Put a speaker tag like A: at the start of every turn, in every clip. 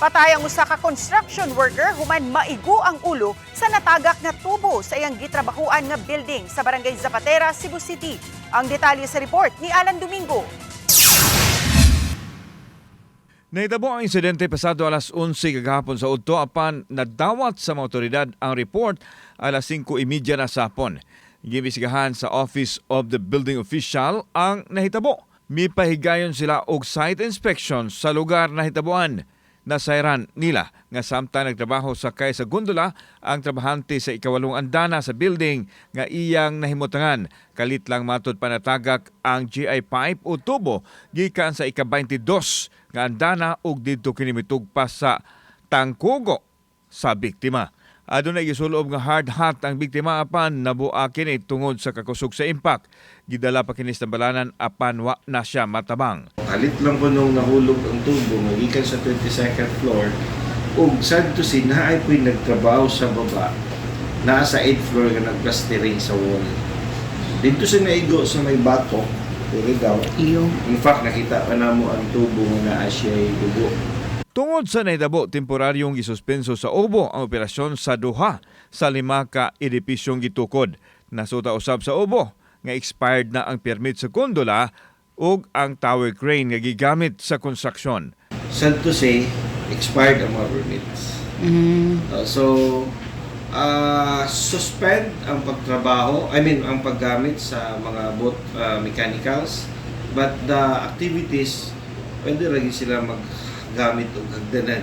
A: Napatay ang usa ka construction worker human maigo ang ulo sa natagak nga tubo sa iyang gitrabahuan nga building sa Barangay Zapatera, Cebu City. Ang detalye sa report ni Alan Domingo.
B: Nahitabo ang insidente pasado alas 11 kagahapon sa Udto apan nadawat sa mga otoridad ang report alas 5.30 na sapon. Gibisigahan sa Office of the Building Official ang nahitabo. Mipahigayon sila og site inspection sa lugar na hitabuan. Nasairan nila nga samtang nagtrabaho sa kay sa gondola ang trabahante sa ikawalong andana sa building nga iyang nahimutangan. Kalit lang matod panatagak ang GI pipe o tubo gikan sa ika-22 nga andana ug didto kini mitugpa sa tangkugo sa biktima. Adunay gisulob nga hard hat ang biktima apan nabuak kini tungod sa kakusog sa impact. Gidala pa kini sa balanan apan wa na siya matabang.
C: Halit lang po nung nahulog ang tubo, magikan sa 22nd floor, ug sad to see na ay po'y nagtrabaho sa baba, naa sa 8th floor nga nagplastering sa wall. Dito sa naigo sa may bato, pero daw, in fact, nakita pa na mo ang tubo nga naa siya dugo.
B: Tungod sa naitabo, temporaryong gisuspenso sa Obo ang operasyon sa duha sa lima ka edipisyong gitukod. Nasuta usab sa Obo nga expired na ang permit sa gondola ug ang tower crane nga gigamit sa konstruksyon.
C: Sad to say, expired ang mga permits. Uh, so, uh, suspend ang pagtrabaho, I mean, ang paggamit sa mga boat uh, mechanicals, but the activities, pwede rin sila maggamit o hagdanan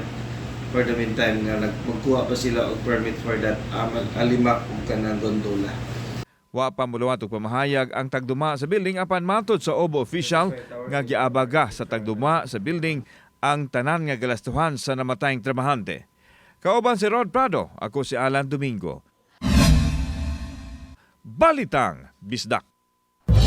C: for the meantime nga magkuha pa sila og permit for that um, alimak ug kanang gondola.
B: Wa pa muluwat og pamahayag ang tagduma sa building apan matod sa Obo official nga giabaga sa tagduma sa building ang tanan nga galastuhan sa namatayng trabahante. Kauban si Rod Prado, ako si Alan Domingo. Balitang Bisdak.